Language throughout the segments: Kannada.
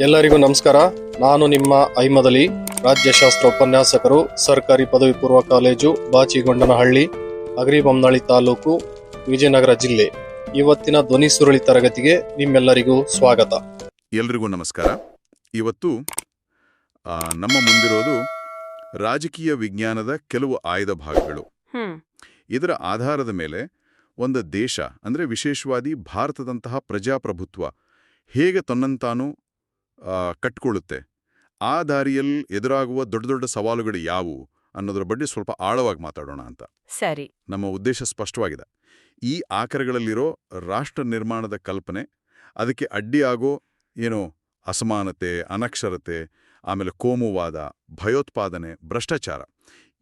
ಎಲ್ಲರಿಗೂ ನಮಸ್ಕಾರ. ನಾನು ನಿಮ್ಮ ಐಮದಲಿ ರಾಜ್ಯಶಾಸ್ತ್ರ ಉಪನ್ಯಾಸಕರು ಸರ್ಕಾರಿ ಪದವಿ ಪೂರ್ವ ಕಾಲೇಜು ಬಾಚಿಗೊಂಡನಹಳ್ಳಿ ಅಗ್ರಿಬೊಮ್ಮನಹಳ್ಳಿ ತಾಲೂಕು ವಿಜಯನಗರ ಜಿಲ್ಲೆ. ಇವತ್ತಿನ ಧ್ವನಿ ಸುರುಳಿ ತರಗತಿಗೆ ನಿಮ್ಮೆಲ್ಲರಿಗೂ ಸ್ವಾಗತ. ಎಲ್ರಿಗೂ ನಮಸ್ಕಾರ. ಇವತ್ತು ನಮ್ಮ ಮುಂದಿರೋದು ರಾಜಕೀಯ ವಿಜ್ಞಾನದ ಕೆಲವು ಆಯ್ದ ಭಾಗಗಳು. ಇದರ ಆಧಾರದ ಮೇಲೆ ಒಂದು ದೇಶ ಅಂದರೆ ವಿಶೇಷವಾದಿ ಭಾರತದಂತಹ ಪ್ರಜಾಪ್ರಭುತ್ವ ಹೇಗೆ ತನ್ನಂತಾನು ಕಟ್ಕೊಳ್ಳುತ್ತೆ. ಆ ದಾರಿಯಲ್ಲಿ ಎದುರಾಗುವ ದೊಡ್ಡ ದೊಡ್ಡ ಸವಾಲುಗಳು ಯಾವುವು ಅನ್ನೋದ್ರ ಬಗ್ಗೆ ಸ್ವಲ್ಪ ಆಳವಾಗಿ ಮಾತಾಡೋಣ ಅಂತ. ಸರಿ. ನಮ್ಮ ಉದ್ದೇಶ ಸ್ಪಷ್ಟವಾಗಿದೆ. ಈ ಆಕರಗಳಲ್ಲಿರೋ ರಾಷ್ಟ್ರ ನಿರ್ಮಾಣದ ಕಲ್ಪನೆ ಅದಕ್ಕೆ ಅಡ್ಡಿಯಾಗೋ ಏನೋ ಅಸಮಾನತೆ ಅನಕ್ಷರತೆ ಆಮೇಲೆ ಕೋಮುವಾದ ಭಯೋತ್ಪಾದನೆ ಭ್ರಷ್ಟಾಚಾರ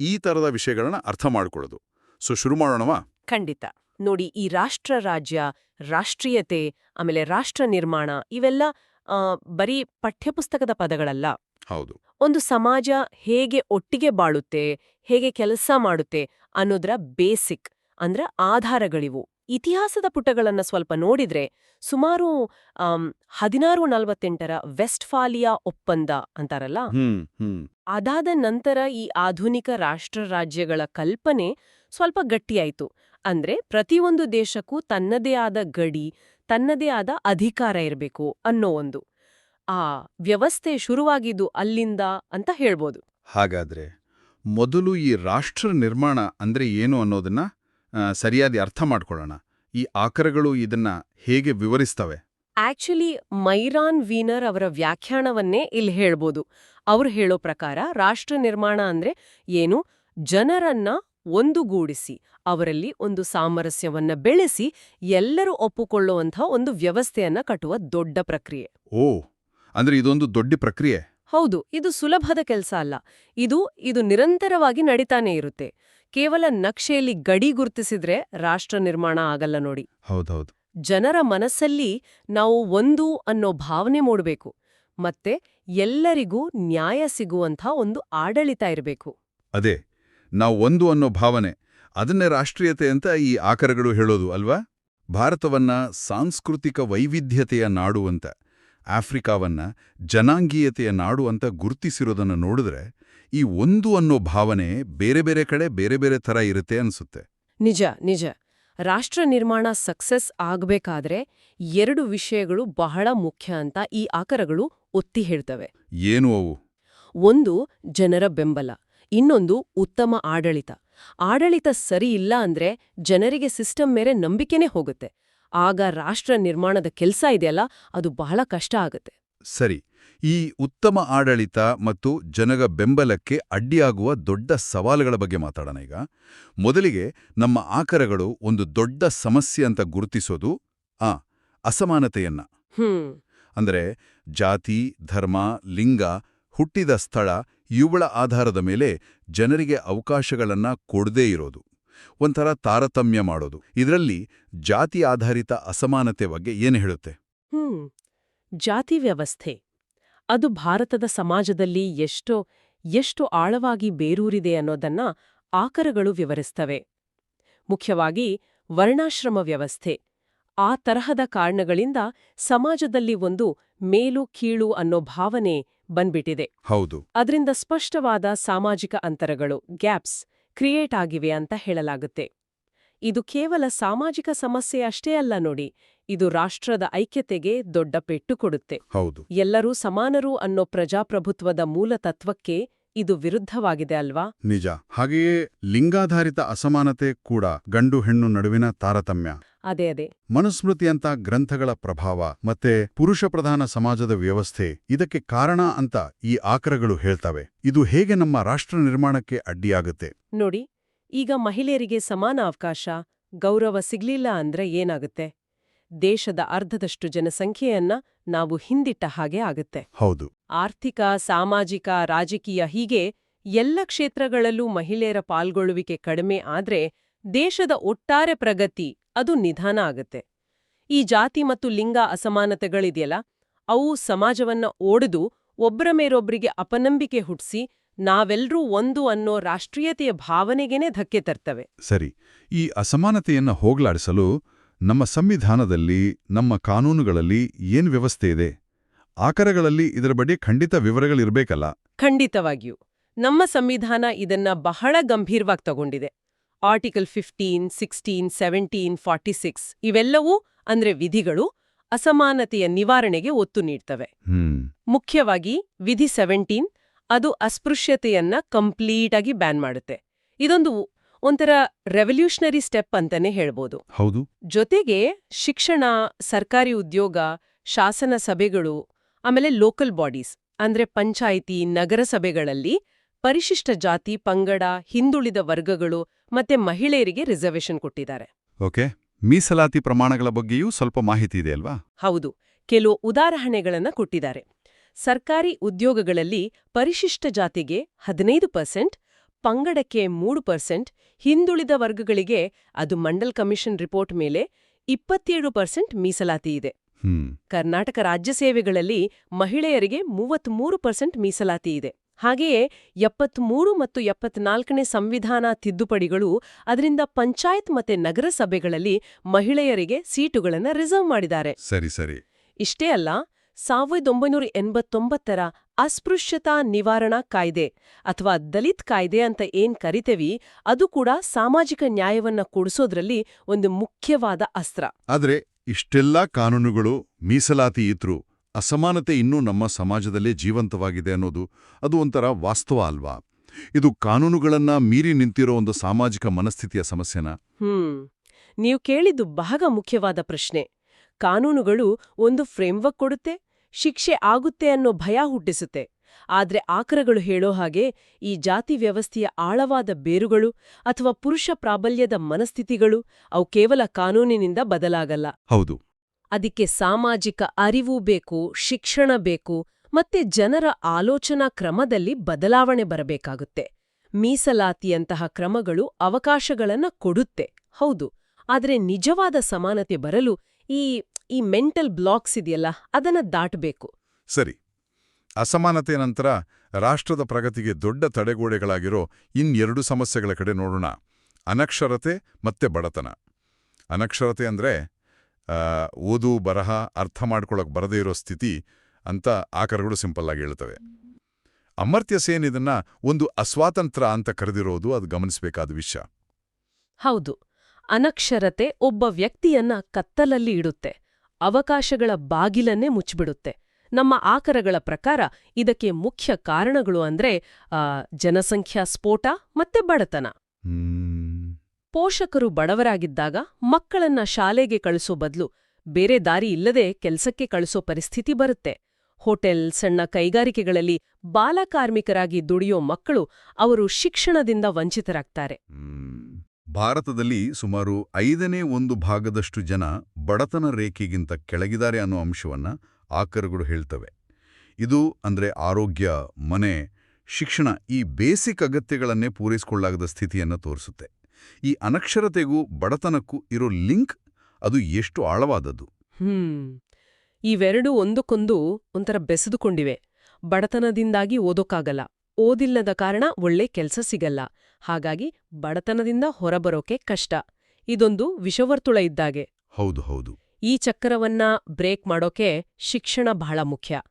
ಈ ಥರದ ವಿಷಯಗಳನ್ನ ಅರ್ಥ ಮಾಡಿಕೊಳ್ಳೋದು. ಸೊ ಶುರು ಮಾಡೋಣವಾ? ಖಂಡಿತ. ನೋಡಿ ಈ ರಾಷ್ಟ್ರ ರಾಜ್ಯ ರಾಷ್ಟ್ರೀಯತೆ ಆಮೇಲೆ ರಾಷ್ಟ್ರ ನಿರ್ಮಾಣ ಇವೆಲ್ಲ ಬರೀ ಪಠ್ಯಪುಸ್ತಕದ ಪದಗಳಲ್ಲ. ಹೌದು. ಒಂದು ಸಮಾಜ ಹೇಗೆ ಒಟ್ಟಿಗೆ ಬಾಳುತ್ತೆ ಹೇಗೆ ಕೆಲಸ ಮಾಡುತ್ತೆ ಅನ್ನೋದ್ರ ಬೇಸಿಕ್ ಅಂದ್ರೆ ಆಧಾರಗಳಿವು. ಇತಿಹಾಸದ ಪುಟಗಳನ್ನು ಸ್ವಲ್ಪ ನೋಡಿದ್ರೆ ಸುಮಾರು ಹದಿನಾರು ನಲವತ್ತೆಂಟರ ವೆಸ್ಟ್ಫಾಲಿಯಾ ಒಪ್ಪಂದ ಅಂತಾರಲ್ಲ? ಅದಾದ ನಂತರ ಈ ಆಧುನಿಕ ರಾಷ್ಟ್ರ ರಾಜ್ಯಗಳ ಕಲ್ಪನೆ ಸ್ವಲ್ಪ ಗಟ್ಟಿಯಾಯಿತು. ಅಂದ್ರೆ ಪ್ರತಿಯೊಂದು ದೇಶಕ್ಕೂ ತನ್ನದೇ ಆದ ಗಡಿ ತನ್ನದೇ ಆದ ಅಧಿಕಾರ ಇರಬೇಕು ಅನ್ನೋ ಒಂದು. ಆ ವ್ಯವಸ್ಥೆ ಶುರುವಾಗಿದ್ದು ಅಲ್ಲಿಂದ ಅಂತ ಹೇಳ್ಬೋದು. ಹಾಗಾದ್ರೆ ಮೊದಲು ಈ ರಾಷ್ಟ್ರ ನಿರ್ಮಾಣ ಅಂದ್ರೆ ಏನು ಅನ್ನೋದನ್ನ ಸರಿಯಾದ ಸರಿಯಾಗಿ ಅರ್ಥ ಮಾಡ್ಕೊಳ್ಳೋಣ. ಈ ಆಕರಗಳು ಇದನ್ನ ಹೇಗೆ ವಿವರಿಸ್ತವೆ? ಆಕ್ಚುಲಿ ಮೈರಾನ್ ವೀನರ್ ಅವರ ವ್ಯಾಖ್ಯಾನವನ್ನೇ ಇಲ್ಲಿ ಹೇಳ್ಬೋದು. ಅವರು ಹೇಳೋ ಪ್ರಕಾರ ರಾಷ್ಟ್ರ ನಿರ್ಮಾಣ ಅಂದ್ರೆ ಏನು? ಜನರನ್ನ ಒಂದುಗೂಡಿಸಿ ಅವರಲ್ಲಿ ಒಂದು ಸಾಮರಸ್ಯವನ್ನ ಬೆಳೆಸಿ ಎಲ್ಲರೂ ಒಪ್ಪುಕೊಳ್ಳುವಂಥ ಒಂದು ವ್ಯವಸ್ಥೆಯನ್ನ ಕಟ್ಟುವ ದೊಡ್ಡ ಪ್ರಕ್ರಿಯೆ. ಓ ಅಂದ್ರೆ ಇದೊಂದು ದೊಡ್ಡ ಪ್ರಕ್ರಿಯೆ? ಹೌದು ಇದು ಸುಲಭದ ಕೆಲಸ ಅಲ್ಲ. ಇದು ಇದು ನಿರಂತರವಾಗಿ ನಡೀತಾನೆ ಇರುತ್ತೆ. ಕೇವಲ ನಕ್ಷೆಯಲ್ಲಿ ಗಡಿ ಗುರುತಿಸಿದ್ರೆ ರಾಷ್ಟ್ರ ನಿರ್ಮಾಣ ಆಗಲ್ಲ ನೋಡಿ. ಹೌದೌದು. ಜನರ ಮನಸ್ಸಲ್ಲಿ ನಾವು ಒಂದು ಅನ್ನೋ ಭಾವನೆ ಮೂಡಬೇಕು. ಮತ್ತೆ ಎಲ್ಲರಿಗೂ ನ್ಯಾಯ ಸಿಗುವಂಥ ಒಂದು ಆಡಳಿತ ಇರಬೇಕು. ಅದೇ ನಾವು ಒಂದು ಅನ್ನೋ ಭಾವನೆ ಅದನ್ನೇ ರಾಷ್ಟ್ರೀಯತೆ ಅಂತ ಈ ಆಕರಗಳು ಹೇಳೋದು ಅಲ್ವಾ? ಭಾರತವನ್ನ ಸಾಂಸ್ಕೃತಿಕ ವೈವಿಧ್ಯತೆಯ ನಾಡು ಅಂತ ಆಫ್ರಿಕಾವನ್ನ ಜನಾಂಗೀಯತೆಯ ನಾಡು ಅಂತ ಗುರುತಿಸಿರೋದನ್ನು ನೋಡಿದ್ರೆ ಈ ಒಂದು ಅನ್ನೋ ಭಾವನೆ ಬೇರೆ ಬೇರೆ ಕಡೆ ಬೇರೆ ಬೇರೆ ಥರ ಇರುತ್ತೆ ಅನ್ಸುತ್ತೆ. ನಿಜ ನಿಜ. ರಾಷ್ಟ್ರ ನಿರ್ಮಾಣ ಸಕ್ಸಸ್ ಆಗಬೇಕಾದ್ರೆ ಎರಡು ವಿಷಯಗಳು ಬಹಳ ಮುಖ್ಯ ಅಂತ ಈ ಆಕರಗಳು ಒತ್ತಿ ಹೇಳ್ತವೆ. ಏನು ಅವು? ಒಂದು ಜನರ ಬೆಂಬಲ. ಇನ್ನೊಂದು ಉತ್ತಮ ಆಡಳಿತ. ಆಡಳಿತ ಸರಿ ಇಲ್ಲ ಅಂದ್ರೆ ಜನರಿಗೆ ಸಿಸ್ಟಮ್ ಮೇರೆ ನಂಬಿಕೆನೇ ಹೋಗುತ್ತೆ. ಆಗ ರಾಷ್ಟ್ರ ನಿರ್ಮಾಣದ ಕೆಲಸ ಇದೆಯಲ್ಲ ಅದು ಬಹಳ ಕಷ್ಟ ಆಗುತ್ತೆ. ಸರಿ ಈ ಉತ್ತಮ ಆಡಳಿತ ಮತ್ತು ಜನಗ ಬೆಂಬಲಕ್ಕೆ ಅಡ್ಡಿಯಾಗುವ ದೊಡ್ಡ ಸವಾಲುಗಳ ಬಗ್ಗೆ ಮಾತಾಡೋಣ ಈಗ. ಮೊದಲಿಗೆ ನಮ್ಮ ಆಕರಗಳು ಒಂದು ದೊಡ್ಡ ಸಮಸ್ಯೆ ಅಂತ ಗುರುತಿಸೋದು ಆ ಅಸಮಾನತೆಯನ್ನ. ಹ್ಮ್. ಅಂದರೆ ಜಾತಿ ಧರ್ಮ ಲಿಂಗ ಹುಟ್ಟಿದ ಸ್ಥಳ ಇವುಗಳ ಆಧಾರದ ಮೇಲೆ ಜನರಿಗೆ ಅವಕಾಶಗಳನ್ನ ಕೊಡದೇ ಇರೋದು. ಒಂಥರ ತಾರತಮ್ಯ ಮಾಡೋದು. ಇದರಲ್ಲಿ ಜಾತಿ ಆಧಾರಿತ ಅಸಮಾನತೆ ಬಗ್ಗೆ ಏನು ಹೇಳುತ್ತೆ? ಹ್ಮ್. ಜಾತಿ ವ್ಯವಸ್ಥೆ. ಅದು ಭಾರತದ ಸಮಾಜದಲ್ಲಿ ಎಷ್ಟೋ, ಎಷ್ಟು ಆಳವಾಗಿ ಬೇರೂರಿದೆ ಅನ್ನೋದನ್ನ ಆಕರಗಳು ವಿವರಿಸ್ತವೆ. ಮುಖ್ಯವಾಗಿ ವರ್ಣಾಶ್ರಮ ವ್ಯವಸ್ಥೆ. ಆ ತರಹದ ಕಾರಣಗಳಿಂದ ಸಮಾಜದಲ್ಲಿ ಒಂದು ಮೇಲು ಕೀಳು ಅನ್ನೋ ಭಾವನೆ ಬಂದ್ಬಿಟ್ಟಿದೆ. ಹೌದು. ಅದರಿಂದ ಸ್ಪಷ್ಟವಾದ ಸಾಮಾಜಿಕ ಅಂತರಗಳು ಗ್ಯಾಪ್ಸ್ ಕ್ರಿಯೇಟ್ ಆಗಿವೆ ಅಂತ ಹೇಳಲಾಗುತ್ತೆ. ಇದು ಕೇವಲ ಸಾಮಾಜಿಕ ಸಮಸ್ಯೆ ಅಷ್ಟೇ ಅಲ್ಲ ನೋಡಿ ಇದು ರಾಷ್ಟ್ರದ ಐಕ್ಯತೆಗೆ ದೊಡ್ಡ ಪೆಟ್ಟು ಕೊಡುತ್ತೆ. ಹೌದು. ಎಲ್ಲರೂ ಸಮಾನರು ಅನ್ನೋ ಪ್ರಜಾಪ್ರಭುತ್ವದ ಮೂಲ ತತ್ವಕ್ಕೆ ಇದು ವಿರುದ್ಧವಾಗಿದೆ ಅಲ್ವಾ? ನಿಜ. ಹಾಗೆಯೇ ಲಿಂಗಾಧಾರಿತ ಅಸಮಾನತೆ ಕೂಡ ಗಂಡು ಹೆಣ್ಣು ನಡುವಿನ ತಾರತಮ್ಯ. ಅದೇ ಅದೇ. ಮನುಸ್ಮೃತಿಯಂತ ಗ್ರಂಥಗಳ ಪ್ರಭಾವ ಮತ್ತೆ ಪುರುಷ ಪ್ರಧಾನ ಸಮಾಜದ ವ್ಯವಸ್ಥೆ ಇದಕ್ಕೆ ಕಾರಣ ಅಂತ ಈ ಆಕರಗಳು ಹೇಳ್ತವೆ. ಇದು ಹೇಗೆ ನಮ್ಮ ರಾಷ್ಟ್ರ ನಿರ್ಮಾಣಕ್ಕೆ ಅಡ್ಡಿಯಾಗುತ್ತೆ? ನೋಡಿ ಈಗ ಮಹಿಳೆಯರಿಗೆ ಸಮಾನ ಅವಕಾಶ ಗೌರವ ಸಿಗ್ಲಿಲ್ಲ ಅಂದ್ರೆ ಏನಾಗುತ್ತೆ? ದೇಶದ ಅರ್ಧದಷ್ಟು ಜನಸಂಖ್ಯೆಯನ್ನ ನಾವು ಹಿಂದಿಟ್ಟ ಹಾಗೆ ಆಗುತ್ತೆ. ಹೌದು. ಆರ್ಥಿಕ ಸಾಮಾಜಿಕ ರಾಜಕೀಯ ಹೀಗೆ ಎಲ್ಲ ಕ್ಷೇತ್ರಗಳಲ್ಲೂ ಮಹಿಳೆಯರ ಪಾಲ್ಗೊಳ್ಳುವಿಕೆ ಕಡಿಮೆ ಆದ್ರೆ ದೇಶದ ಒಟ್ಟಾರೆ ಪ್ರಗತಿ ಅದು ನಿಧಾನ ಆಗತ್ತೆ. ಈ ಜಾತಿ ಮತ್ತು ಲಿಂಗ ಅಸಮಾನತೆಗಳಿದೆಯಲ್ಲ ಅವು ಸಮಾಜವನ್ನ ಓಡಿದು ಒಬ್ಬರ ಮೇರೊಬ್ರಿಗೆ ಅಪನಂಬಿಕೆ ಹುಟ್ಸಿ ನಾವೆಲ್ಲರೂ ಒಂದು ಅನ್ನೋ ರಾಷ್ಟ್ರೀಯತೆಯ ಭಾವನೆಗೇನೆ ಧಕ್ಕೆ ತರ್ತವೆ. ಸರಿ ಈ ಅಸಮಾನತೆಯನ್ನು ಹೋಗಲಾಡಿಸಲು ನಮ್ಮ ಸಂವಿಧಾನದಲ್ಲಿ ನಮ್ಮ ಕಾನೂನುಗಳಲ್ಲಿ ಏನ್ ವ್ಯವಸ್ಥೆ ಇದೆ? ಆಕರಗಳಲ್ಲಿ ಇದರ ಬಗ್ಗೆ ಖಂಡಿತ ವಿವರಗಳಿರ್ಬೇಕಲ್ಲ? ಖಂಡಿತವಾಗಿಯೂ. ನಮ್ಮ ಸಂವಿಧಾನ ಇದನ್ನ ಬಹಳ ಗಂಭೀರವಾಗಿ ತಗೊಂಡಿದೆ. Article fifteen sixteen seventeen forty six ಇವೆಲ್ಲವೂ ಅಂದ್ರೆ ವಿಧಿಗಳು ಅಸಮಾನತೆಯ ನಿವಾರಣೆಗೆ ಒತ್ತು ನೀಡ್ತವೆ. ಮುಖ್ಯವಾಗಿ ವಿಧಿ ಸೆವೆಂಟೀನ್ ಅದು ಅಸ್ಪೃಶ್ಯತೆಯನ್ನ ಕಂಪ್ಲೀಟ್ ಆಗಿ ಬ್ಯಾನ್ ಮಾಡುತ್ತೆ. ಇದೊಂದು ಒಂಥರ ರೆವಲ್ಯೂಷನರಿ ಸ್ಟೆಪ್ ಅಂತಾನೆ ಹೇಳ್ಬೋದು. ಹೌದು. ಜೊತೆಗೆ ಶಿಕ್ಷಣ ಸರ್ಕಾರಿ ಉದ್ಯೋಗ ಶಾಸನ ಸಭೆಗಳು ಆಮೇಲೆ ಲೋಕಲ್ ಬಾಡೀಸ್ ಅಂದ್ರೆ ಪಂಚಾಯಿತಿ ನಗರಸಭೆಗಳಲ್ಲಿ ಪರಿಶಿಷ್ಟ ಜಾತಿ ಪಂಗಡ ಹಿಂದುಳಿದ ವರ್ಗಗಳು ಮತ್ತೆ ಮಹಿಳೆಯರಿಗೆ ರಿಸರ್ವೇಶನ್ ಕೊಟ್ಟಿದ್ದಾರೆ. ಓಕೆ ಮೀಸಲಾತಿ ಪ್ರಮಾಣಗಳ ಬಗ್ಗೆಯೂ ಸ್ವಲ್ಪ ಮಾಹಿತಿ ಇದೆ ಅಲ್ವಾ? ಹೌದು ಕೆಲವು ಉದಾಹರಣೆಗಳನ್ನ ಕೊಟ್ಟಿದ್ದಾರೆ. ಸರ್ಕಾರಿ ಉದ್ಯೋಗಗಳಲ್ಲಿ ಪರಿಶಿಷ್ಟ ಜಾತಿಗೆ ಹದಿನೈದು ಪರ್ಸೆಂಟ್ ಪಂಗಡಕ್ಕೆ ಮೂರು ಪರ್ಸೆಂಟ್ ಹಿಂದುಳಿದ ವರ್ಗಗಳಿಗೆ ಅದು ಮಂಡಲ್ ಕಮಿಷನ್ ರಿಪೋರ್ಟ್ ಮೇಲೆ ಇಪ್ಪತ್ತೇಳು ಪರ್ಸೆಂಟ್ ಮೀಸಲಾತಿ ಇದೆ. ಕರ್ನಾಟಕ ರಾಜ್ಯ ಸೇವೆಗಳಲ್ಲಿ ಮಹಿಳೆಯರಿಗೆ ಮೂವತ್ಮೂರು ಪರ್ಸೆಂಟ್ ಮೀಸಲಾತಿ ಇದೆ. ಹಾಗೆಯೇ ಎಪ್ಪತ್ಮೂರು ಮತ್ತು ಎಪ್ಪತ್ನಾಲ್ಕನೇ ಸಂವಿಧಾನ ತಿದ್ದುಪಡಿಗಳು ಅದರಿಂದ ಪಂಚಾಯತ್ ಮತ್ತೆ ನಗರಸಭೆಗಳಲ್ಲಿ ಮಹಿಳೆಯರಿಗೆ ಸೀಟುಗಳನ್ನು ರಿಸರ್ವ್ ಮಾಡಿದ್ದಾರೆ. ಸರಿ ಸರಿ. ಇಷ್ಟೇ ಅಲ್ಲ ಸಾವಿರದ ಒಂಬೈನೂರ ಎಂಬತ್ತೊಂಬತ್ತರ ಅಸ್ಪೃಶ್ಯತಾ ನಿವಾರಣಾ ಕಾಯ್ದೆ ಅಥವಾ ದಲಿತ್ ಕಾಯ್ದೆ ಅಂತ ಏನ್ ಕರಿತೇವಿ ಅದು ಕೂಡ ಸಾಮಾಜಿಕ ನ್ಯಾಯವನ್ನ ಕೊಡಿಸೋದ್ರಲ್ಲಿ ಒಂದು ಮುಖ್ಯವಾದ ಅಸ್ತ್ರ. ಆದ್ರೆ ಇಷ್ಟೆಲ್ಲ ಕಾನೂನುಗಳು ಮೀಸಲಾತಿ ಇದ್ರೂ ಅಸಮಾನತೆ ಇನ್ನೂ ನಮ್ಮ ಸಮಾಜದಲ್ಲೇ ಜೀವಂತವಾಗಿದೆ ಅನ್ನೋದು ಅದು ಒಂಥರ ವಾಸ್ತವ ಅಲ್ವಾ? ಇದು ಕಾನೂನುಗಳನ್ನ ಮೀರಿ ನಿಂತಿರೋ ಒಂದು ಸಾಮಾಜಿಕ ಮನಸ್ಥಿತಿಯ ಸಮಸ್ಯೆನಾ? ಹ್ಮ್. ನೀವು ಕೇಳಿದ್ದು ಬಹಳ ಮುಖ್ಯವಾದ ಪ್ರಶ್ನೆ. ಕಾನೂನುಗಳು ಒಂದು ಫ್ರೇಮ್ವರ್ಕ್ ಕೊಡುತ್ತೆ ಶಿಕ್ಷೆ ಆಗುತ್ತೆ ಅನ್ನೋ ಭಯ ಹುಟ್ಟಿಸುತ್ತೆ. ಆದ್ರೆ ಆಕರಗಳು ಹೇಳೋ ಹಾಗೆ ಈ ಜಾತಿ ವ್ಯವಸ್ಥೆಯ ಆಳವಾದ ಬೇರುಗಳು ಅಥವಾ ಪುರುಷ ಪ್ರಾಬಲ್ಯದ ಮನಸ್ಥಿತಿಗಳು ಅವು ಕೇವಲ ಕಾನೂನಿನಿಂದ ಬದಲಾಗಲ್ಲ. ಹೌದು. ಅದಕ್ಕೆ ಸಾಮಾಜಿಕ ಅರಿವು ಬೇಕು, ಶಿಕ್ಷಣ ಬೇಕು ಮತ್ತೆ ಜನರ ಆಲೋಚನಾ ಕ್ರಮದಲ್ಲಿ ಬದಲಾವಣೆ ಬರಬೇಕಾಗುತ್ತೆ. ಮೀಸಲಾತಿಯಂತಹ ಕ್ರಮಗಳು ಅವಕಾಶಗಳನ್ನ ಕೊಡುತ್ತೆ, ಹೌದು. ಆದರೆ ನಿಜವಾದ ಸಮಾನತೆ ಬರಲು ಈ ಈ ಮೆಂಟಲ್ ಬ್ಲಾಕ್ಸ್ ಇದೆಯಲ್ಲ, ಅದನ್ನ ದಾಟಬೇಕು. ಸರಿ. ಅಸಮಾನತೆ ನಂತರ ರಾಷ್ಟ್ರದ ಪ್ರಗತಿಗೆ ದೊಡ್ಡ ತಡೆಗೋಡೆಗಳಾಗಿರೋ ಇನ್ನೆರಡು ಸಮಸ್ಯೆಗಳ ಕಡೆ ನೋಡೋಣ. ಅನಕ್ಷರತೆ ಮತ್ತೆ ಬಡತನ. ಅನಕ್ಷರತೆ ಅಂದ್ರೆ ಓದು ಬರಹ ಅರ್ಥ ಮಾಡ್ಕೊಳ್ಳೋಕೆ ಬರದೇ ಇರೋ ಸ್ಥಿತಿ ಅಂತ ಆಕರಗಳು ಸಿಂಪಲ್ ಆಗಿ ಹೇಳ್ತವೆ. ಅಮರ್ತ್ಯ ಸೇನ್ ಇದನ್ನ ಒಂದು ಅಸ್ವಾತಂತ್ರ್ಯ ಅಂತ ಕರೆದಿರೋದು ಅದು ಗಮನಿಸಬೇಕಾದ ವಿಷಯ. ಹೌದು. ಅನಕ್ಷರತೆ ಒಬ್ಬ ವ್ಯಕ್ತಿಯನ್ನ ಕತ್ತಲಲ್ಲಿ ಇಡುತ್ತೆ. ಅವಕಾಶಗಳ ಬಾಗಿಲನ್ನೇ ಮುಚ್ಚಿಬಿಡುತ್ತೆ. ನಮ್ಮ ಆಕರಗಳ ಪ್ರಕಾರ ಇದಕ್ಕೆ ಮುಖ್ಯ ಕಾರಣಗಳು ಅಂದ್ರೆ ಜನಸಂಖ್ಯಾ ಸ್ಫೋಟ ಮತ್ತೆ ಬಡತನ. ಪೋಷಕರು ಬಡವರಾಗಿದ್ದಾಗ ಮಕ್ಕಳನ್ನ ಶಾಲೆಗೆ ಕಳಿಸೋ ಬದಲು ಬೇರೆ ದಾರಿ ಇಲ್ಲದೆ ಕೆಲ್ಸಕ್ಕೆ ಕಳಿಸೋ ಪರಿಸ್ಥಿತಿ ಬರುತ್ತೆ. ಹೋಟೆಲ್, ಸಣ್ಣ ಕೈಗಾರಿಕೆಗಳಲ್ಲಿ ಬಾಲಕಾರ್ಮಿಕರಾಗಿ ದುಡಿಯೋ ಮಕ್ಕಳು ಅವರು ಶಿಕ್ಷಣದಿಂದ ವಂಚಿತರಾಗ್ತಾರೆ. ಭಾರತದಲ್ಲಿ ಸುಮಾರು ಐದನೇ ಒಂದು ಭಾಗದಷ್ಟು ಜನ ಬಡತನ ರೇಖೆಗಿಂತ ಕೆಳಗಿದ್ದಾರೆ ಅನ್ನೋ ಅಂಶವನ್ನ ಆಕರಗಳು ಹೇಳ್ತವೆ. ಇದು ಅಂದ್ರೆ ಆರೋಗ್ಯ, ಮನೆ, ಶಿಕ್ಷಣ ಈ ಬೇಸಿಕ್ ಅಗತ್ಯಗಳನ್ನೇ ಪೂರೈಸಿಕೊಳ್ಳಾಗದ ಸ್ಥಿತಿಯನ್ನು ತೋರಿಸುತ್ತೆ. ಈ ಅನಕ್ಷರತೆಗೂ ಬಡತನಕ್ಕೂ ಇರೋ ಲಿಂಕ್ ಅದು ಎಷ್ಟು ಆಳವಾದದ್ದು. ಹ್ಮ್. ಇವೆರಡೂ ಒಂದಕ್ಕೊಂದು ಒಂಥರ ಬೆಸೆದುಕೊಂಡಿವೆ. ಬಡತನದಿಂದಾಗಿ ಓದೋಕ್ಕಾಗಲ್ಲ. ಓದಿಲ್ಲದ ಕಾರಣ ಒಳ್ಳೆ ಕೆಲಸ ಸಿಗಲ್ಲ. ಹಾಗಾಗಿ ಬಡತನದಿಂದ ಹೊರಬರೋಕೆ ಕಷ್ಟ. ಇದೊಂದು ವಿಷವರ್ತುಳ ಇದ್ದಾಗೆ. ಹೌದು ಹೌದು. ಈ ಚಕ್ರವನ್ನ ಬ್ರೇಕ್ ಮಾಡೋಕೆ ಶಿಕ್ಷಣ ಬಹಳ ಮುಖ್ಯ.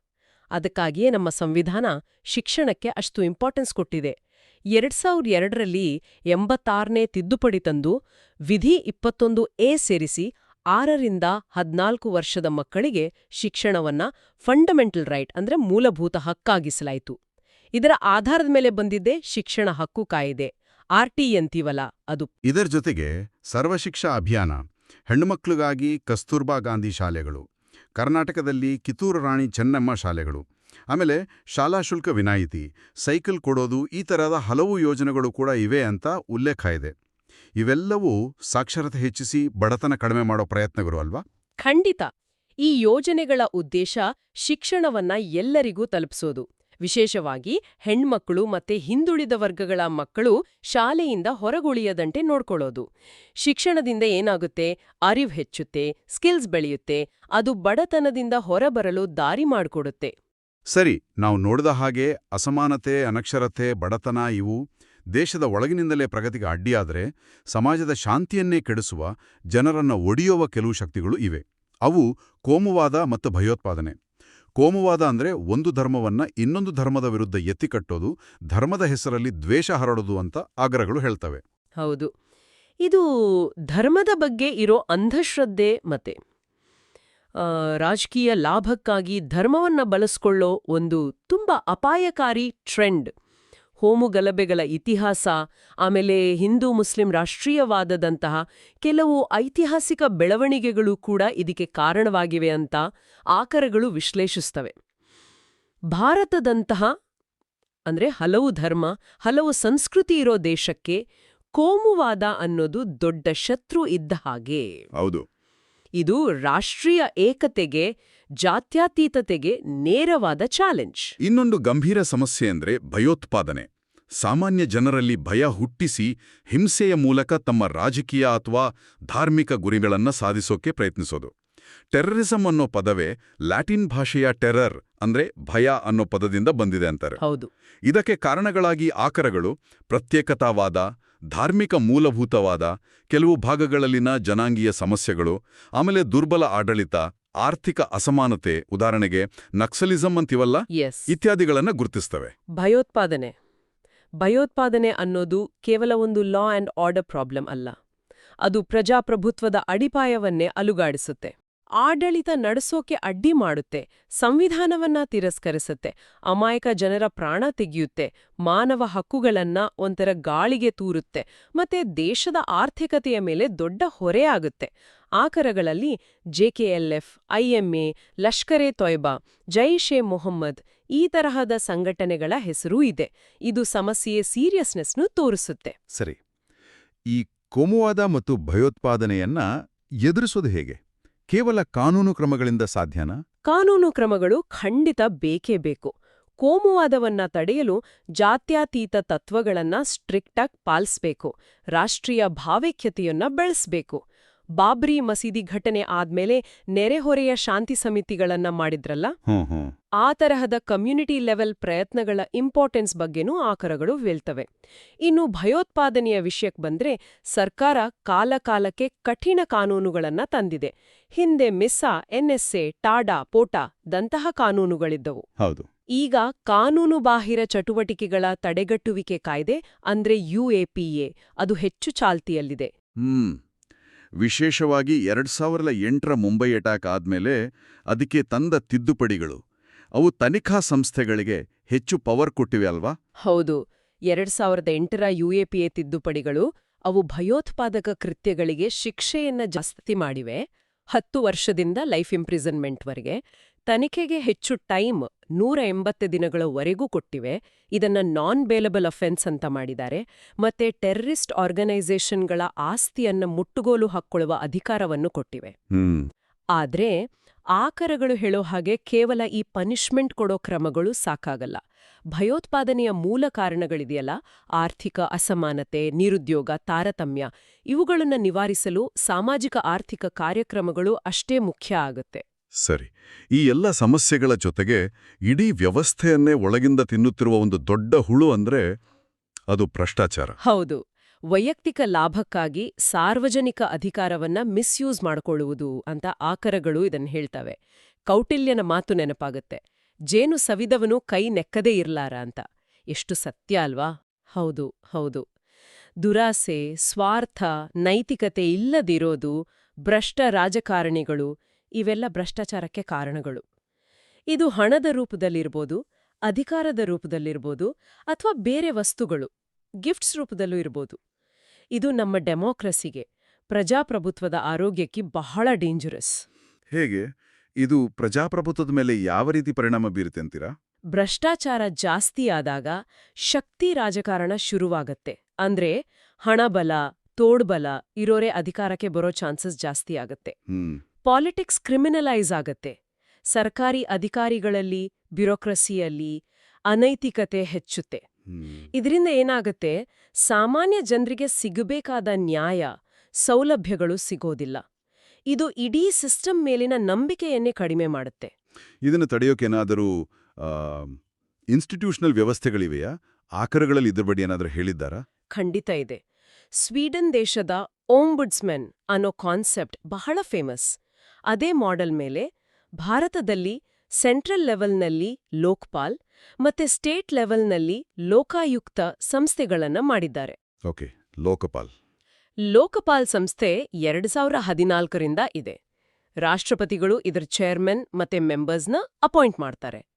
ಅದಕ್ಕಾಗಿಯೇ ನಮ್ಮ ಸಂವಿಧಾನ ಶಿಕ್ಷಣಕ್ಕೆ ಅಷ್ಟು ಇಂಪಾರ್ಟೆನ್ಸ್ ಕೊಟ್ಟಿದೆ. ಎರಡ್ ಸಾವಿರದ ಎರಡರಲ್ಲಿ ಎಂಬತ್ತಾರನೇ ತಿದ್ದುಪಡಿ ತಂದು ವಿಧಿ ಇಪ್ಪತ್ತೊಂದು ಎ ಸೇರಿಸಿ ಆರರಿಂದ ಹದ್ನಾಲ್ಕು ವರ್ಷದ ಮಕ್ಕಳಿಗೆ ಶಿಕ್ಷಣವನ್ನ ಫಂಡಮೆಂಟಲ್ ರೈಟ್ ಅಂದ್ರೆ ಮೂಲಭೂತ ಹಕ್ಕಾಗಿಸಲಾಯಿತು. ಇದರ ಆಧಾರದ ಮೇಲೆ ಬಂದಿದ್ದೇ ಶಿಕ್ಷಣ ಹಕ್ಕು ಕಾಯಿದೆ. ಆರ್ಟಿ ಅಂತೀವಲ್ಲ ಅದು. ಇದರ ಜೊತೆಗೆ ಸರ್ವಶಿಕ್ಷಾ ಅಭಿಯಾನ ಹೆಣ್ಣುಮಕ್ಕಳಿಗಾಗಿ ಕಸ್ತೂರ್ಬಾ ಗಾಂಧಿ ಶಾಲೆಗಳು, ಕರ್ನಾಟಕದಲ್ಲಿ ಕಿತ್ತೂರು ರಾಣಿ ಚೆನ್ನಮ್ಮ ಶಾಲೆಗಳು ಆಮೇಲೆ ಶಾಲಾ ಶುಲ್ಕ ವಿನಾಯಿತಿ, ಸೈಕಲ್ ಕೊಡೋದು, ಈ ಥರದ ಹಲವು ಯೋಜನೆಗಳು ಕೂಡ ಇವೆ ಅಂತ ಉಲ್ಲೇಖ ಇದೆ. ಇವೆಲ್ಲವೂ ಸಾಕ್ಷರತೆ ಹೆಚ್ಚಿಸಿ ಬಡತನ ಕಡಿಮೆ ಮಾಡೋ ಪ್ರಯತ್ನಗಳು ಅಲ್ವಾ? ಖಂಡಿತ. ಈ ಯೋಜನೆಗಳ ಉದ್ದೇಶ ಶಿಕ್ಷಣವನ್ನ ಎಲ್ಲರಿಗೂ ತಲುಪಿಸೋದು. ವಿಶೇಷವಾಗಿ ಹೆಣ್ಮಕ್ಕಳು ಮತ್ತೆ ಹಿಂದುಳಿದ ವರ್ಗಗಳ ಮಕ್ಕಳು ಶಾಲೆಯಿಂದ ಹೊರಗುಳಿಯದಂತೆ ನೋಡ್ಕೊಳ್ಳೋದು. ಶಿಕ್ಷಣದಿಂದ ಏನಾಗುತ್ತೆ? ಅರಿವು ಹೆಚ್ಚುತ್ತೆ, ಸ್ಕಿಲ್ಸ್ ಬೆಳೆಯುತ್ತೆ, ಅದು ಬಡತನದಿಂದ ಹೊರಬರಲು ದಾರಿ ಮಾಡಿಕೊಡುತ್ತೆ. ಸರಿ, ನಾವು ನೋಡಿದ ಹಾಗೆ ಅಸಮಾನತೆ, ಅನಕ್ಷರತೆ, ಬಡತನ ಇವು ದೇಶದ ಒಳಗಿನಿಂದಲೇ ಪ್ರಗತಿಗೆ ಅಡ್ಡಿಯಾದರೆ ಸಮಾಜದ ಶಾಂತಿಯನ್ನೇ ಕೆಡಿಸುವ, ಜನರನ್ನು ಒಡೆಯುವ ಕೆಲವು ಶಕ್ತಿಗಳು ಇವೆ. ಅವು ಕೋಮುವಾದ ಮತ್ತು ಭಯೋತ್ಪಾದನೆ. ಕೋಮುವಾದ ಅಂದ್ರೆ ಒಂದು ಧರ್ಮವನ್ನ ಇನ್ನೊಂದು ಧರ್ಮದ ವಿರುದ್ಧ ಎತ್ತಿಕಟ್ಟೋದು ಧರ್ಮದ ಹೆಸರಲ್ಲಿ ದ್ವೇಷ ಹರಡೋದು ಅಂತ ಆಗ್ರಹಗಳು ಹೇಳ್ತವೆ. ಹೌದು. ಇದು ಧರ್ಮದ ಬಗ್ಗೆ ಇರೋ ಅಂಧಶ್ರದ್ಧೆ ಮತ್ತೆ. ರಾಜಕೀಯ ಲಾಭಕ್ಕಾಗಿ ಧರ್ಮವನ್ನ ಬಳಸ್ಕೊಳ್ಳೋ ಒಂದು ತುಂಬ ಅಪಾಯಕಾರಿ ಟ್ರೆಂಡ್ ಹೋಮುಗಲಭೆಗಳ ಇತಿಹಾಸ, ಆಮೇಲೆ ಹಿಂದೂ ಮುಸ್ಲಿಂ ರಾಷ್ಟ್ರೀಯವಾದದಂತಹ ಕೆಲವು ಐತಿಹಾಸಿಕ ಬೆಳವಣಿಗೆಗಳು ಕೂಡ ಇದಕ್ಕೆ ಕಾರಣವಾಗಿವೆ ಅಂತ ಆಕರಗಳು ವಿಶ್ಲೇಷಿಸ್ತವೆ. ಭಾರತದಂತಹ, ಅಂದ್ರೆ ಹಲವು ಧರ್ಮ, ಹಲವು ಸಂಸ್ಕೃತಿ ಇರೋ ದೇಶಕ್ಕೆ ಕೋಮುವಾದ ಅನ್ನೋದು ದೊಡ್ಡ ಶತ್ರು ಇದ್ದ ಹಾಗೆ. ಹೌದು. ಇದು ರಾಷ್ಟ್ರೀಯ ಏಕತೆಗೆ ಜಾತ್ಯಾತೀತತೆಗೆ ನೇರವಾದ ಚಾಲೆಂಜ್. ಇನ್ನೊಂದು ಗಂಭೀರ ಸಮಸ್ಯೆ ಅಂದ್ರೆ ಭಯೋತ್ಪಾದನೆ. ಸಾಮಾನ್ಯ ಜನರಲ್ಲಿ ಭಯ ಹುಟ್ಟಿಸಿ ಹಿಂಸೆಯ ಮೂಲಕ ತಮ್ಮ ರಾಜಕೀಯ ಅಥವಾ ಧಾರ್ಮಿಕ ಗುರಿಗಳನ್ನು ಸಾಧಿಸೋಕೆ ಪ್ರಯತ್ನಿಸೋದು. ಟೆರರಿಸಂ ಅನ್ನೋ ಪದವೇ ಲ್ಯಾಟಿನ್ ಭಾಷೆಯ ಟೆರರ್ ಅಂದ್ರೆ ಭಯ ಅನ್ನೋ ಪದದಿಂದ ಬಂದಿದೆ ಅಂತಾರೆ. ಹೌದು. ಇದಕ್ಕೆ ಕಾರಣಗಳಾಗಿ ಆಕರಗಳು ಪ್ರತ್ಯೇಕತಾವಾದ ಧಾರ್ಮಿಕ ಮೂಲಭೂತವಾದ ಕೆಲವು ಭಾಗಗಳಲ್ಲಿನ ಜನಾಂಗೀಯ ಸಮಸ್ಯೆಗಳು ಆಮೇಲೆ ದುರ್ಬಲ ಆಡಳಿತ ಆರ್ಥಿಕ ಅಸಮಾನತೆ ಉದಾಹರಣೆಗೆ ನಕ್ಸಲಿಸಂ ಅಂತಿವಲ್ಲ? ಇತ್ಯಾದಿಗಳನ್ನು ಇತ್ಯಾದಿಗಳನ್ನ ಗುರುತಿಸ್ತವೆ. ಭಯೋತ್ಪಾದನೆ. ಭಯೋತ್ಪಾದನೆ ಅನ್ನೋದು ಕೇವಲ ಒಂದು ಲಾ ಅಂಡ್ ಆರ್ಡರ್ ಪ್ರಾಬ್ಲಮ್ ಅಲ್ಲ. ಅದು ಪ್ರಜಾಪ್ರಭುತ್ವದ ಅಡಿಪಾಯವನ್ನೇ ಅಲುಗಾಡಿಸುತ್ತೆ. ಆಡಳಿತ ನಡೆಸೋಕೆ ಅಡ್ಡಿ ಮಾಡುತ್ತೆ, ಸಂವಿಧಾನವನ್ನ ತಿರಸ್ಕರಿಸುತ್ತೆ, ಅಮಾಯಕ ಜನರ ಪ್ರಾಣ ತೆಗೆಯುತ್ತೆ, ಮಾನವ ಹಕ್ಕುಗಳನ್ನ ಒಂಥರ ಗಾಳಿಗೆ ತೂರುತ್ತೆ, ಮತ್ತೆ ದೇಶದ ಆರ್ಥಿಕತೆಯ ಮೇಲೆ ದೊಡ್ಡ ಹೊರೆಯಾಗುತ್ತೆ ಆಕರಗಳಲ್ಲಿ ಜೆಕೆಎಲ್ಎಫ್ ಐಎಂಎ ಲಷ್ಕರೆ ತೊಯ್ಬಾ, ಜೈಷ್ ಎ ಮೊಹಮ್ಮದ್ ಈ ತರಹದ ಸಂಘಟನೆಗಳ ಹೆಸರೂ ಇದೆ. ಇದು ಸಮಸ್ಯೆಯ ಸೀರಿಯಸ್ನೆಸ್ನು ತೋರಿಸುತ್ತೆ. ಸರಿ, ಈ ಕೋಮುವಾದ ಮತ್ತು ಭಯೋತ್ಪಾದನೆಯನ್ನ ಎದುರಿಸೋದು ಹೇಗೆ? ಕೇವಲ ಕಾನೂನು ಕ್ರಮಗಳಿಂದ ಸಾಧ್ಯನಾ? ಕಾನೂನು ಕ್ರಮಗಳು ಖಂಡಿತ ಬೇಕೇ ಬೇಕು. ಕೋಮುವಾದವನ್ನ ತಡೆಯಲು ಜಾತ್ಯಾತೀತ ತತ್ವಗಳನ್ನ ಸ್ಟ್ರಿಕ್ಟಾಗಿ ಪಾಲಿಸ್ಬೇಕು. ರಾಷ್ಟ್ರೀಯ ಭಾವೈಕ್ಯತೆಯನ್ನ ಬೆಳೆಸ್ಬೇಕು. ಬಾಬ್ರಿ ಮಸೀದಿ ಘಟನೆ ಆದ್ಮೇಲೆ ನೆರೆಹೊರೆಯ ಶಾಂತಿ ಸಮಿತಿಗಳನ್ನ ಮಾಡಿದ್ರಲ್ಲ? ಆ ತರಹದ ಕಮ್ಯುನಿಟಿ ಲೆವೆಲ್ ಪ್ರಯತ್ನಗಳ ಇಂಪಾರ್ಟೆನ್ಸ್ ಬಗ್ಗೆನೂ ಆಕರಗಳು ವೇಳ್ತವೆ ಇನ್ನು ಭಯೋತ್ಪಾದನೆಯ ವಿಷಯಕ್ಕೆ ಬಂದ್ರೆ ಸರ್ಕಾರ ಕಾಲಕಾಲಕ್ಕೆ ಕಠಿಣ ಕಾನೂನುಗಳನ್ನ ತಂದಿದೆ. ಹಿಂದೆ ಮಿಸ್ಸಾ ಎನ್ಎಸ್ಎ ಟಾಡಾ ಪೋಟಾ ದಂತಹ ಕಾನೂನುಗಳಿದ್ದವು. ಹೌದು. ಈಗ ಕಾನೂನುಬಾಹಿರ ಚಟುವಟಿಕೆಗಳ ತಡೆಗಟ್ಟುವಿಕೆ ಕಾಯ್ದೆ ಅಂದ್ರೆ ಯುಎಪಿಎ ಅದು ಹೆಚ್ಚು ಚಾಲ್ತಿಯಲ್ಲಿದೆ. ವಿಶೇಷವಾಗಿ ಎರಡ್ ಸಾವಿರದ ಎಂಟರ ಮುಂಬೈ ಅಟ್ಯಾಕ್ ಆದ್ಮೇಲೆ ಅದಕ್ಕೆ ತಂದ ತಿದ್ದುಪಡಿಗಳು. ಅವು ತನಿಖಾ ಸಂಸ್ಥೆಗಳಿಗೆ ಹೆಚ್ಚು ಪವರ್ ಕೊಟ್ಟಿವೆ ಅಲ್ವಾ? ಹೌದು. ಎರಡ್ ಸಾವಿರದ ಎಂಟರ ಯುಎಪಿಎ ತಿದ್ದುಪಡಿಗಳು ಅವು ಭಯೋತ್ಪಾದಕ ಕೃತ್ಯಗಳಿಗೆ ಶಿಕ್ಷೆಯನ್ನ ಜಾಸ್ತಿ ಮಾಡಿವೆ. ಹತ್ತು ವರ್ಷದಿಂದ ಲೈಫ್ ಇಂಪ್ರಿಸನ್ಮೆಂಟ್ವರೆಗೆ ತನಿಖೆಗೆ ಹೆಚ್ಚು ಟೈಮ್ ನೂರ ಎಂಬತ್ತು ದಿನಗಳವರೆಗೂ ಕೊಟ್ಟಿವೆ. ಇದನ್ನ ನಾನ್ ಬೇಲಬಲ್ ಅಫೆನ್ಸ್ ಅಂತ ಮಾಡಿದ್ದಾರೆ. ಮತ್ತೆ ಟೆರ್ರಿಸ್ಟ್ ಆರ್ಗನೈಸೇಷನ್ಗಳ ಆಸ್ತಿಯನ್ನ ಮುಟ್ಟುಗೋಲು ಹಾಕ್ಕೊಳ್ಳುವ ಅಧಿಕಾರವನ್ನು ಕೊಟ್ಟಿವೆ. ಆದ್ರೆ ಆಕರಗಳು ಹೇಳೋ ಹಾಗೆ ಕೇವಲ ಈ ಪನಿಷ್ಮೆಂಟ್ ಕೊಡೋ ಕ್ರಮಗಳು ಸಾಕಾಗಲ್ಲ. ಭಯೋತ್ಪಾದನೆಯ ಮೂಲ ಕಾರಣಗಳಿದೆಯಲ್ಲ. ಆರ್ಥಿಕ ಅಸಮಾನತೆ ನಿರುದ್ಯೋಗ ತಾರತಮ್ಯ ಇವುಗಳನ್ನು ನಿವಾರಿಸಲು ಸಾಮಾಜಿಕ ಆರ್ಥಿಕ ಕಾರ್ಯಕ್ರಮಗಳು ಅಷ್ಟೇ ಮುಖ್ಯ ಆಗುತ್ತೆ. ಸರಿ. ಈ ಎಲ್ಲ ಸಮಸ್ಯೆಗಳ ಜೊತೆಗೆ ಇಡೀ ವ್ಯವಸ್ಥೆಯನ್ನೇ ಒಳಗಿಂದ ತಿನ್ನುತ್ತಿರುವ ಒಂದು ದೊಡ್ಡ ಹುಳು ಅಂದ್ರೆ ಅದು ಭ್ರಷ್ಟಾಚಾರ. ಹೌದು. ವೈಯಕ್ತಿಕ ಲಾಭಕ್ಕಾಗಿ ಸಾರ್ವಜನಿಕ ಅಧಿಕಾರವನ್ನ ಮಿಸ್ಯೂಸ್ ಮಾಡಿಕೊಳ್ಳುವುದು ಅಂತ ಆಕರಗಳು ಇದನ್ನು ಹೇಳ್ತವೆ. ಕೌಟಿಲ್ಯನ ಮಾತು ನೆನಪಾಗುತ್ತೆ. ಜೇನು ಸವಿದವನು ಕೈ ನೆಕ್ಕದೇ ಇರ್ಲಾರ ಅಂತ. ಎಷ್ಟು ಸತ್ಯ ಅಲ್ವಾ? ಹೌದು ಹೌದು. ದುರಾಸೆ, ಸ್ವಾರ್ಥ, ನೈತಿಕತೆ ಇಲ್ಲದಿರೋದು ಭ್ರಷ್ಟ ರಾಜಕಾರಣಿಗಳು ಇವೆಲ್ಲ ಭ್ರಷ್ಟಾಚಾರಕ್ಕೆ ಕಾರಣಗಳು. ಇದು ಹಣದ ರೂಪದಲ್ಲಿರ್ಬೋದು ಅಧಿಕಾರದ ರೂಪದಲ್ಲಿರ್ಬೋದು ಅಥವಾ ಬೇರೆ ವಸ್ತುಗಳು ಗಿಫ್ಟ್ಸ್ ರೂಪದಲ್ಲೂ ಇರ್ಬೋದು. ಇದು ನಮ್ಮ ಡೆಮೋಕ್ರಸಿಗೆ ಪ್ರಜಾಪ್ರಭುತ್ವದ ಆರೋಗ್ಯಕ್ಕೆ ಬಹಳ ಡೇಂಜರಸ್. ಹೇಗೆ? ಇದು ಪ್ರಜಾಪ್ರಭುತ್ವದ ಮೇಲೆ ಯಾವ ರೀತಿ ಪರಿಣಾಮ ಬೀರುತ್ತೆ ಅಂತೀರಾ? ಭ್ರಷ್ಟಾಚಾರ ಜಾಸ್ತಿ ಆದಾಗ ಶಕ್ತಿ ರಾಜಕಾರಣ ಶುರುವಾಗತ್ತೆ. ಅಂದ್ರೆ ಹಣಬಲ ತೋಡ್ಬಲ ಇರೋರೇ ಅಧಿಕಾರಕ್ಕೆ ಬರೋ ಚಾನ್ಸಸ್ ಜಾಸ್ತಿ ಆಗತ್ತೆ. ಪಾಲಿಟಿಕ್ಸ್ ಕ್ರಿಮಿನಲೈಸ್ ಆಗತ್ತೆ. ಸರ್ಕಾರಿ ಅಧಿಕಾರಿಗಳಲ್ಲಿ ಬ್ಯೂರೋಕ್ರಸಿಯಲ್ಲಿ ಅನೈತಿಕತೆ ಹೆಚ್ಚುತ್ತೆ. ಇದರಿಂದ ಏನಾಗತ್ತೆ? ಸಾಮಾನ್ಯ ಜನರಿಗೆ ಸಿಗಬೇಕಾದ ನ್ಯಾಯ ಸೌಲಭ್ಯಗಳು ಸಿಗೋದಿಲ್ಲ. ಇದು ಇಡೀ ಸಿಸ್ಟಮ್ ಮೇಲಿನ ನಂಬಿಕೆಯನ್ನೇ ಕಡಿಮೆ ಮಾಡುತ್ತೆ. ಇದನ್ನು ತಡೆಯೋಕೇನಾದರೂ ಇನ್ಸ್ಟಿಟ್ಯೂಷನಲ್ ವ್ಯವಸ್ಥೆಗಳಿವೆಯಾ? ಆಕರಗಳಲ್ಲಿ ಇದ್ರ ಬಗ್ಗೆ ಏನಾದರೂ ಹೇಳಿದ್ದಾರಾ? ಖಂಡಿತ ಇದೆ. ಸ್ವೀಡನ್ ದೇಶದ ಓಂಬುಡ್ಸ್ಮೆನ್ ಅನ್ನೋ ಕಾನ್ಸೆಪ್ಟ್ ಬಹಳ ಫೇಮಸ್. ಅದೇ ಮಾಡೆಲ್ ಮೇಲೆ ಭಾರತದಲ್ಲಿ ಸೆಂಟ್ರಲ್ ಲೆವೆಲ್ನಲ್ಲಿ ಲೋಕ್ಪಾಲ್ ಮತ್ತೆ ಸ್ಟೇಟ್ ಲೆವೆಲ್ನಲ್ಲಿ ಲೋಕಾಯುಕ್ತ ಸಂಸ್ಥೆಗಳನ್ನ ಮಾಡಿದ್ದಾರೆ. ಓಕೆ ಲೋಕಪಾಲ್. ಲೋಕಪಾಲ್ ಸಂಸ್ಥೆ ಎರಡ್ ಸಾವಿರ ಹದಿನಾಲ್ಕರಿಂದ ಇದೆ. ರಾಷ್ಟ್ರಪತಿಗಳು ಇದರ ಚೇರ್ಮನ್ ಮತ್ತೆ ಮೆಂಬರ್ಸ್ನ ಅಪಾಯಿಂಟ್ ಮಾಡ್ತಾರೆ.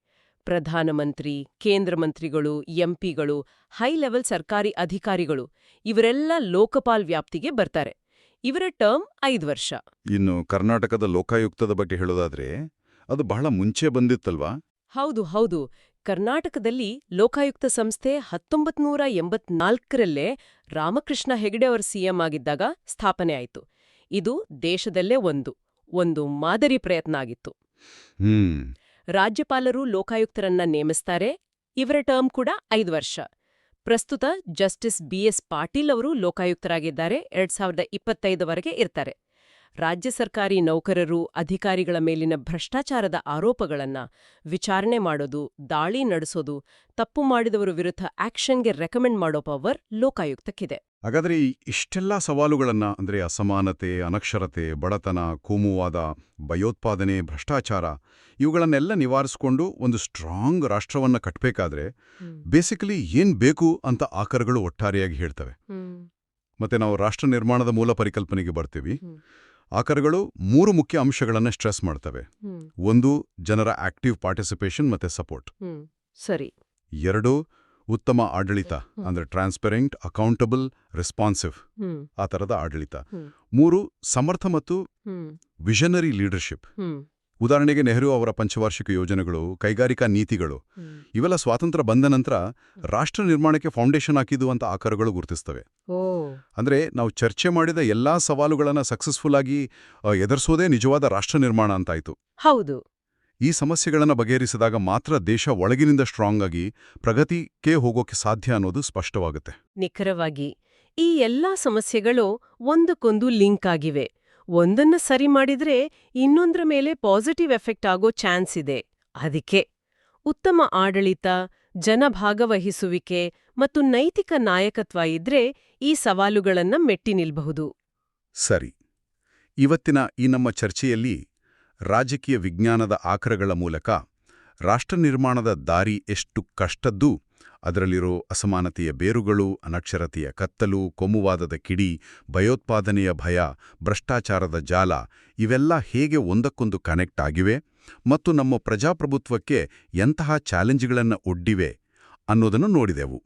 ಪ್ರಧಾನಮಂತ್ರಿ ಕೇಂದ್ರ ಮಂತ್ರಿಗಳು ಎಂಪಿಗಳು ಹೈ ಲೆವೆಲ್ ಸರ್ಕಾರಿ ಅಧಿಕಾರಿಗಳು ಇವರೆಲ್ಲ ಲೋಕಪಾಲ್ ವ್ಯಾಪ್ತಿಗೆ ಬರ್ತಾರೆ. ಇವರ ಟರ್ಮ್ ಐದು ವರ್ಷ. ಇನ್ನು ಕರ್ನಾಟಕದ ಲೋಕಾಯುಕ್ತದ ಬಗ್ಗೆ ಹೇಳೋದಾದ್ರೆ ಅದು ಬಹಳ ಮುಂಚೆ ಬಂದಿತ್ತಲ್ವಾ? ಹೌದು ಹೌದು. ಕರ್ನಾಟಕದಲ್ಲಿ ಲೋಕಾಯುಕ್ತ ಸಂಸ್ಥೆ ಹತ್ತೊಂಬತ್ನೂರ ಎಂಬತ್ನಾಲ್ಕರಲ್ಲೇ ರಾಮಕೃಷ್ಣ ಹೆಗಡೆ ಅವರ ಸಿಎಂ ಆಗಿದ್ದಾಗ ಸ್ಥಾಪನೆ ಆಯಿತು. ಇದು ದೇಶದಲ್ಲೇ ಒಂದು ಒಂದು ಮಾದರಿ ಪ್ರಯತ್ನ ಆಗಿತ್ತು. ರಾಜ್ಯಪಾಲರು ಲೋಕಾಯುಕ್ತರನ್ನ ನೇಮಿಸ್ತಾರೆ ಇವರ ಟರ್ಮ್ ಕೂಡ ಐದು ವರ್ಷ. ಪ್ರಸ್ತುತ ಜಸ್ಟಿಸ್ ಬಿಎಸ್ ಪಾಟೀಲ್ ಅವರು ಲೋಕಾಯುಕ್ತರಾಗಿದ್ದಾರೆ. ಎರಡ್ ಸಾವಿರದ ಇಪ್ಪತ್ತೈದವರೆಗೆ ಇರ್ತಾರೆ. ರಾಜ್ಯ ಸರ್ಕಾರಿ ನೌಕರರು ಅಧಿಕಾರಿಗಳ ಮೇಲಿನ ಭ್ರಷ್ಟಾಚಾರದ ಆರೋಪಗಳನ್ನ ವಿಚಾರಣೆ ಮಾಡೋದು ದಾಳಿ ನಡೆಸೋದು ತಪ್ಪು ಮಾಡಿದವರ ವಿರುದ್ಧ ಆಕ್ಷನ್ಗೆ ರೆಕಮೆಂಡ್ ಮಾಡೋ ಪವರ್ ಲೋಕಾಯುಕ್ತಕ್ಕಿದೆ. ಹಾಗಾದ್ರೆ ಇಷ್ಟೆಲ್ಲ ಸವಾಲುಗಳನ್ನ ಅಂದ್ರೆ ಅಸಮಾನತೆ ಅನಕ್ಷರತೆ ಬಡತನ ಕೋಮುವಾದ ಭಯೋತ್ಪಾದನೆ ಭ್ರಷ್ಟಾಚಾರ ಇವುಗಳನ್ನೆಲ್ಲ ನಿವಾರಿಸಿಕೊಂಡು ಒಂದು ಸ್ಟ್ರಾಂಗ್ ರಾಷ್ಟ್ರವನ್ನ ಕಟ್ಟಬೇಕಾದ್ರೆ ಬೇಸಿಕಲಿ ಏನ್ ಬೇಕು ಅಂತ ಆಕರಗಳು ಒಟ್ಟಾರೆಯಾಗಿ ಹೇಳ್ತವೆ. ಮತ್ತೆ ನಾವು ರಾಷ್ಟ್ರ ನಿರ್ಮಾಣದ ಮೂಲ ಪರಿಕಲ್ಪನೆಗೆ ಬರ್ತೀವಿ. ಆಕರಗಳು ಮೂರು ಮುಖ್ಯ ಅಂಶಗಳನ್ನ ಸ್ಟ್ರೆಸ್ ಮಾಡ್ತವೆ. ಒಂದು ಜನರ ಆಕ್ಟಿವ್ ಪಾರ್ಟಿಸಿಪೇಷನ್ ಮತ್ತೆ ಸಪೋರ್ಟ್. ಸರಿ. ಎರಡು ಉತ್ತಮ ಆಡಳಿತ. ಅಂದ್ರೆ ಟ್ರಾನ್ಸ್ಪರೆಂಟ್ ಅಕೌಂಟಬಲ್ ರೆಸ್ಪಾನ್ಸಿವ್. ಆ ಥರದ ಆಡಳಿತ. ಮೂರು ಸಮರ್ಥ ಮತ್ತು ವಿಷನರಿ ಲೀಡರ್ಶಿಪ್. ಉದಾಹರಣೆಗೆ ನೆಹರು ಅವರ ಪಂಚವಾರ್ಷಿಕ ಯೋಜನೆಗಳು ಕೈಗಾರಿಕಾ ನೀತಿಗಳು ಇವೆಲ್ಲ ಸ್ವಾತಂತ್ರ್ಯ ಬಂದ ನಂತರ ರಾಷ್ಟ್ರ ನಿರ್ಮಾಣಕ್ಕೆ ಫೌಂಡೇಶನ್ ಹಾಕಿದ್ದು ಅಂತ ಆಕಾರಗಳು ಗುರುತಿಸ್ತವೆ. ಓ. ಅಂದ್ರೆ ನಾವು ಚರ್ಚೆ ಮಾಡಿದ ಎಲ್ಲಾ ಸವಾಲುಗಳನ್ನು ಸಕ್ಸಸ್ಫುಲ್ ಆಗಿ ಎದುರಿಸೋದೇ ನಿಜವಾದ ರಾಷ್ಟ್ರ ನಿರ್ಮಾಣ ಅಂತಾಯ್ತು. ಹೌದು. ಈ ಸಮಸ್ಯೆಗಳನ್ನು ಬಗೆಹರಿಸಿದಾಗ ಮಾತ್ರ ದೇಶ ಒಳಗಿನಿಂದ ಸ್ಟ್ರಾಂಗ್ ಆಗಿ ಪ್ರಗತಿಗೆ ಹೋಗೋಕೆ ಸಾಧ್ಯ ಅನ್ನೋದು ಸ್ಪಷ್ಟವಾಗುತ್ತೆ. ನಿಖರವಾಗಿ. ಈ ಎಲ್ಲಾ ಸಮಸ್ಯೆಗಳು ಒಂದಕ್ಕೊಂದು ಲಿಂಕ್ ಆಗಿವೆ. ಒಂದನ್ನ ಸರಿ ಮಾಡಿದ್ರೆ ಇನ್ನೊಂದ್ರ ಮೇಲೆ ಪಾಸಿಟಿವ್ ಎಫೆಕ್ಟ್ ಆಗೋ ಚಾನ್ಸ್ ಇದೆ. ಅದಕ್ಕೆ ಉತ್ತಮ ಆಡಳಿತ, ಜನ ಭಾಗವಹಿಸುವಿಕೆ ಮತ್ತು ನೈತಿಕ ನಾಯಕತ್ವ ಇದ್ರೆ ಈ ಸವಾಲುಗಳನ್ನ ಮೆಟ್ಟಿ ನಿಲ್ಬಹುದು. ಸರಿ. ಇವತ್ತಿನ ಈ ನಮ್ಮ ಚರ್ಚೆಯಲ್ಲಿ ರಾಜಕೀಯ ವಿಜ್ಞಾನದ ಆಕರಗಳ ಮೂಲಕ ರಾಷ್ಟ್ರ ನಿರ್ಮಾಣದ ದಾರಿ ಎಷ್ಟು ಕಷ್ಟದ್ದು ಅದರಲ್ಲಿರೋ ಅಸಮಾನತೆಯ ಬೇರುಗಳು ಅನಕ್ಷರತೆಯ ಕತ್ತಲು ಕೊಮುವಾದದ ಕಿಡಿ ಭಯೋತ್ಪಾದನೆಯ ಭಯ ಭ್ರಷ್ಟಾಚಾರದ ಜಾಲ ಇವೆಲ್ಲ ಹೇಗೆ ಒಂದಕ್ಕೊಂದು ಕನೆಕ್ಟ್ ಆಗಿವೆ ಮತ್ತು ನಮ್ಮ ಪ್ರಜಾಪ್ರಭುತ್ವಕ್ಕೆ ಎಂತಹ ಚಾಲೆಂಜ್ಗಳನ್ನು ಒಡ್ಡಿವೆ ಅನ್ನೋದನ್ನು ನೋಡಿದೆವು.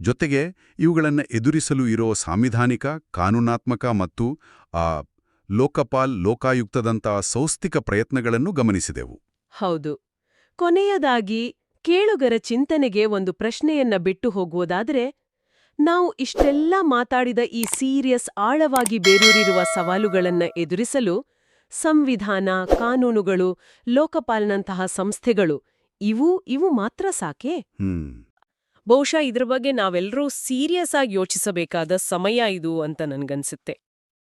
ಜೊತೆಗೆ ಇವುಗಳನ್ನು ಎದುರಿಸಲು ಇರೋ ಸಾಂವಿಧಾನಿಕ ಕಾನೂನಾತ್ಮಕ ಮತ್ತು ಆ ಲೋಕಪಾಲ್ ಲೋಕಾಯುಕ್ತದಂತಹ ಸೌಸ್ಥಿಕ ಪ್ರಯತ್ನಗಳನ್ನು ಗಮನಿಸಿದೆವು. ಹೌದು. ಕೊನೆಯದಾಗಿ ಕೇಳುಗರ ಚಿಂತನೆಗೆ ಒಂದು ಪ್ರಶ್ನೆಯನ್ನ ಬಿಟ್ಟು ಹೋಗುವುದಾದರೆ ನಾವು ಇಷ್ಟೆಲ್ಲ ಮಾತಾಡಿದ ಈ ಸೀರಿಯಸ್ ಆಳವಾಗಿ ಬೇರೂರಿರುವ ಸವಾಲುಗಳನ್ನ ಎದುರಿಸಲು ಸಂವಿಧಾನ ಕಾನೂನುಗಳು ಲೋಕಪಾಲ್ನಂತಹ ಸಂಸ್ಥೆಗಳು ಇವು ಇವು ಮಾತ್ರ ಸಾಕೆ? ಬಹುಶಃ ಇದ್ರ ಬಗ್ಗೆ ನಾವೆಲ್ಲರೂ ಸೀರಿಯಸ್ ಆಗಿ ಯೋಚಿಸಬೇಕಾದ ಸಮಯ ಇದು ಅಂತ ನನ್ಗನ್ಸುತ್ತೆ.